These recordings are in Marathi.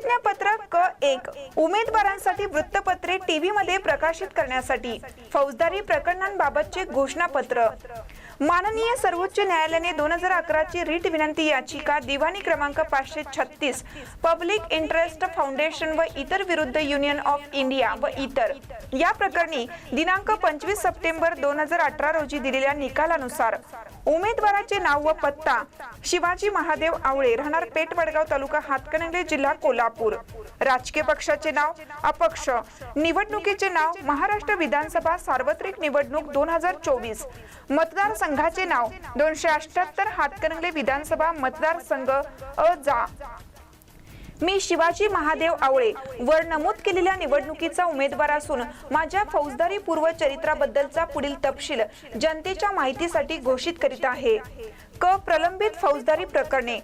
प्रतिज्ञापत्र क एक. उमेदवारांसाठी वृत्तपत्रे टीव्ही मध्ये प्रकाशित करण्यासाठी. फौजदारी प्रकरणांबाबतचे घोषणापत्र. माननीय सर्वोच्च न्यायालयाने दोन हजार अकराची रीट विनंती याचिका दिवाणी क्रमांक पाचशे छत्तीस पब्लिक इंटरेस्ट फाउंडेशन व इतर विरुद्ध युनियन ऑफ इंडिया व इतर. या प्रकरणी दिनांक पंचवीस सप्टेंबर दोन हजार अठरा रोजी दिलेल्या निकालानुसार उमेदवाराचे नाव व पत्ता. शिवाजी महादेव आवळे राहणार पेठ वडगाव तालुका हातकणंगले जिल्हा कोल्हापूर. राजकीय पक्षाचे नाव अपक्ष. निवडणुकीचे नाव महाराष्ट्र विधानसभा सार्वत्रिक निवडणूक दोन हजार चोवीस. मतदार संघाचे नाव दोनशे अठ्याहत्तर हातकणंगले विधानसभा मतदारसंघ अ जा. मी शिवाजी महादेव आवळे वर नमूद केलेल्या निवडणुकीचा उमेदवार असून माझ्या फौजदारी पूर्व चरित्राबद्दलचा पुढील तपशील जनतेच्या माहितीसाठी घोषित करीत आहे. क. प्रलंबित फौजदारी प्रकरणे.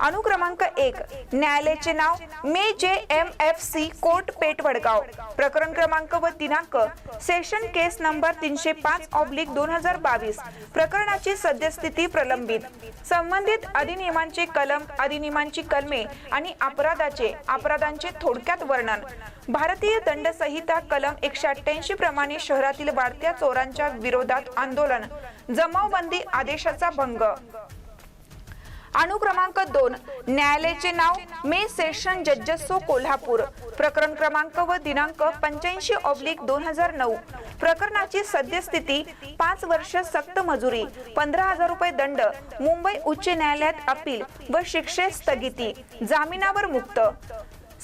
अनुक्रमांक एक न्यायालयाचे नाव मे J M F C court Peth Vadgaon प्रकरण क्रमांक व दिनांक सेशन केस नंबर तीनशे पाच ऑब्लिक दोन हजार बावीस. प्रकरणाची सद्यस्थिती प्रलंबित. संबंधित अधिनियमांचे कलम अधिनियमांची कलमे आणि अपराधाचे अपराधांचे थोडक्यात वर्णन. भारतीय दंड संहिता कलम एकशे अठ्ठ्याऐंशी प्रमाणे शहरातील वाढत्या चोरांच्या विरोधात आंदोलन जमावबंदी आदेशाचा भंग. अनुक्रमांक दोन न्यायालयाचे नाव मे सेशन जज्जसो कोल्हापूर. प्रकरण क्रमांक व दिनांक पंच्याऐंशी ऑब्लिक दोन हजार नऊ. प्रकरणाची सद्यस्थिती पाच वर्ष सक्त मजुरी पंधरा हजार रुपये दंड मुंबई उच्च न्यायालयात अपील व शिक्षे स्थगिती जामिनावर मुक्त.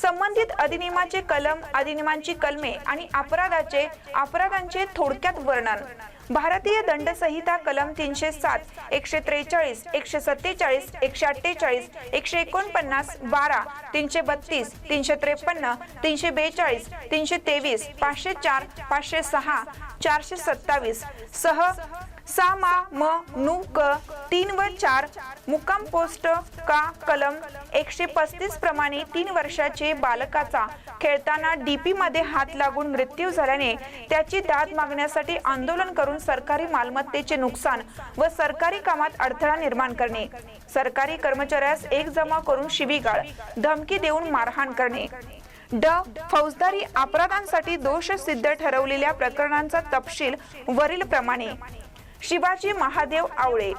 संबंधित अधिनियमाचे कलम अधिनियमांची कलमे आणि अपराधाचे अपराधांचे थोडक्यात वर्णन. भारतीय दंड संहिता कलम तीनशे सात एकशे त्रेचाळीस एकशे सत्तेचाळीस एकशे अठ्ठेचाळीस एकशे एकोणपन्नास बारा तीनशे बत्तीस तीनशे त्रेपन्न तीनशे बेचाळीस तीनशे तेवीस पाचशे चार पाचशे सहा चारशे सत्तावीस सह सा मा म नू क तीन व चार मुक्काम पोस्ट का कलम एकशे पस्तीस प्रमाणे तीन वर्षाचे बालकाचा खेळताना डीपी मध्ये हात लागून मृत्यू झाल्याने त्याची दाद मागण्यासाठी आंदोलन करून सरकारी मालमत्तेचे नुकसान व सरकारी कामात अडथळा निर्माण करणे. सरकारी कर्मचाऱ्यास एक जमा करून शिवीगाळ धमकी देऊन मारहाण करणे. ड. फौजदारी अपराधांसाठी दोष सिद्ध ठरवलेल्या प्रकरणांचा तपशील वरील प्रमाणे. शिवाजी महादेव आवळे